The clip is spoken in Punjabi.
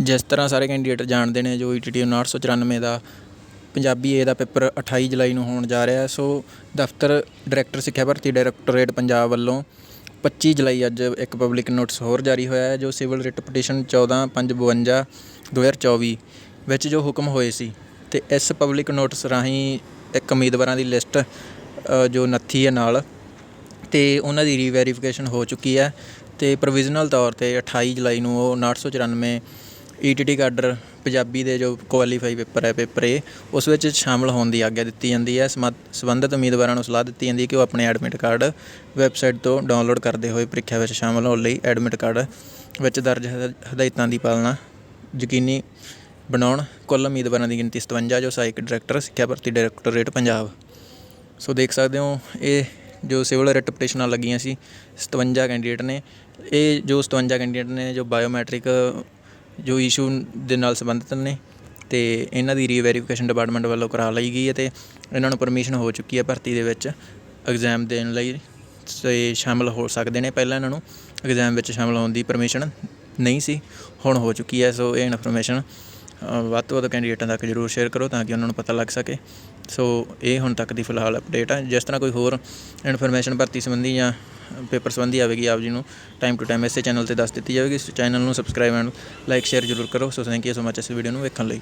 ਜਿਸ ਤਰ੍ਹਾਂ ਸਾਰੇ ਕੈਂਡੀਡੇਟ ਜਾਣਦੇ ਨੇ ਜੋ ਈਟੀਟੀ 994 ਦਾ, ਪੰਜਾਬੀ ਏ ਦਾ ਪੇਪਰ 28 ਜੁਲਾਈ ਨੂੰ ਹੋਣ ਜਾ ਰਿਹਾ ਸੋ ਦਫ਼ਤਰ ਡਾਇਰੈਕਟਰ ਸਿੱਖਿਆ ਭਰਤੀ ਡਾਇਰੈਕਟੋਰੇਟ ਪੰਜਾਬ ਵੱਲੋਂ 25 ਜੁਲਾਈ ਅੱਜ ਇੱਕ ਪਬਲਿਕ ਨੋਟਿਸ ਹੋਰ ਜਾਰੀ ਹੋਇਆ ਹੈ, ਜੋ ਸਿਵਲ ਰਿਟ ਪਟੀਸ਼ਨ 14552 2024 ਵਿੱਚ ਜੋ ਹੁਕਮ ਹੋਏ ਸੀ ਤੇ ਇਸ ਪਬਲਿਕ ਨੋਟਿਸ ਰਾਹੀਂ ਇੱਕ ਉਮੀਦਵਾਰਾਂ ਦੀ ਲਿਸਟ ਜੋ ਨੱਥੀ ਹੈ ਨਾਲ ਤੇ ਉਹਨਾਂ ਦੀ ਰੀਵੈਰੀਫਿਕੇਸ਼ਨ ਹੋ ਚੁੱਕੀ ਹੈ ਤੇ ਪ੍ਰੋਵੀਜ਼ਨਲ ਤੌਰ ਤੇ 28 ਜੁਲਾਈ ਨੂੰ ਉਹ 994 ਈ ਟੀ ਕਾਡਰ ਪੰਜਾਬੀ ਦੇ ਜੋ ਕੁਆਲੀਫਾਈ ਪੇਪਰ ਹੈ ਪੇਪਰ ਏ ਉਸ ਵਿੱਚ ਸ਼ਾਮਲ ਹੋਣ ਦੀ ਆਗਿਆ ਦਿੱਤੀ ਜਾਂਦੀ ਹੈ। ਸਮਾ- ਸੰਬੰਧਿਤ ਉਮੀਦਵਾਰਾਂ ਨੂੰ ਸਲਾਹ ਦਿੱਤੀ ਜਾਂਦੀ ਹੈ ਕਿ ਉਹ ਆਪਣੇ ਐਡਮਿਟ ਕਾਰਡ ਵੈਬਸਾਈਟ ਤੋਂ ਡਾਊਨਲੋਡ ਕਰਦੇ ਹੋਏ ਪ੍ਰੀਖਿਆ ਵਿੱਚ ਸ਼ਾਮਲ ਹੋਣ ਲਈ ਐਡਮਿਟ ਕਾਰਡ ਵਿੱਚ ਦਰਜ ਹਦਾ- ਹਦਾਇਤਾਂ ਦੀ ਪਾਲਣਾ ਯਕੀਨੀ ਬਣਾਉਣ, ਕੁੱਲ ਉਮੀਦਵਾਰਾਂ ਦੀ ਗਿਣਤੀ 57 ਜੋ ਸਹਾਇਕ ਡਾਇਰੈਕਟਰ ਸਿੱਖਿਆ ਭਰਤੀ ਡਾਇਰੈਕਟੋਰੇਟ ਪੰਜਾਬ। ਸੋ ਦੇਖ ਸਕਦੇ ਹੋ, ਇਹ ਜੋ ਸਿਵਲ ਰਿਟ ਪਟੀਸ਼ਨਾਂ ਲੱਗੀਆਂ ਸੀ 57 ਕੈਂਡੀਡੇਟ ਨੇ। ਇਹ ਜੋ 57 ਕੈਂਡੀਡੇਟ ਨੇ, ਜੋ ਬਾਇਓਮੈਟ੍ਰਿਕ ਜੋ ਇਸ਼ੂ ਦੇ ਨਾਲ ਸੰਬੰਧਿਤ ਨੇ ਅਤੇ ਇਹਨਾਂ ਦੀ ਰੀਵੈਰੀਫਿਕੇਸ਼ਨ ਡਿਪਾਰਟਮੈਂਟ ਵੱਲੋਂ ਕਰਾ ਲਈ ਗਈ ਹੈ ਅਤੇ ਇਹਨਾਂ ਨੂੰ ਪਰਮਿਸ਼ਨ ਹੋ ਚੁੱਕੀ ਹੈ ਭਰਤੀ ਦੇ ਵਿੱਚ ਐਗਜ਼ਾਮ ਦੇਣ ਲਈ ਅਤੇ ਸ਼ਾਮਲ ਹੋ ਸਕਦੇ ਨੇ। ਪਹਿਲਾਂ ਇਹਨਾਂ ਨੂੰ ਐਗਜ਼ਾਮ ਵਿੱਚ ਸ਼ਾਮਲ ਹੋਣ ਦੀ ਪਰਮਿਸ਼ਨ ਨਹੀਂ ਸੀ, ਹੁਣ ਹੋ ਚੁੱਕੀ ਹੈ, ਸੋ ਇਹ ਇਨਫੋਰਮੇਸ਼ਨ ਵੱਧ ਤੋਂ ਵੱਧ ਕੈਂਡੀਡੇਟਾਂ ਤੱਕ ਜਰੂਰ ਸ਼ੇਅਰ ਕਰੋ ਤਾਂ ਕਿ ਉਹਨਾਂ ਨੂੰ ਪਤਾ ਲੱਗ ਸਕੇ। ਸੋ ਇਹ ਹੁਣ ਤੱਕ ਦੀ ਫਿਲਹਾਲ ਅਪਡੇਟ ਹੈ ਜਿਸ ਤਰ੍ਹਾਂ ਕੋਈ ਹੋਰ ਇਨਫੋਰਮੇਸ਼ਨ ਭਰਤੀ ਸੰਬੰਧੀ ਜਾਂ ਪੇਪਰ ਸੰਬੰਧੀ ਆਵੇਗੀ ਆਪ ਜੀ ਨੂੰ ਟਾਈਮ ਟੂ ਟਾਈਮ ਇਸੇ ਚੈਨਲ ਤੇ ਦੱਸ ਦਿੱਤੀ ਜਾਵੇਗੀ। ਇਸ ਚੈਨਲ ਨੂੰ ਸਬਸਕ੍ਰਾਈਬ ਐਂਡ ਲਾਈਕ ਸ਼ੇਅਰ ਜਰੂਰ ਕਰੋ। So thank you so much ਇਸ ਵੀਡੀਓ ਨੂੰ ਵੇਖਣ ਲਈ।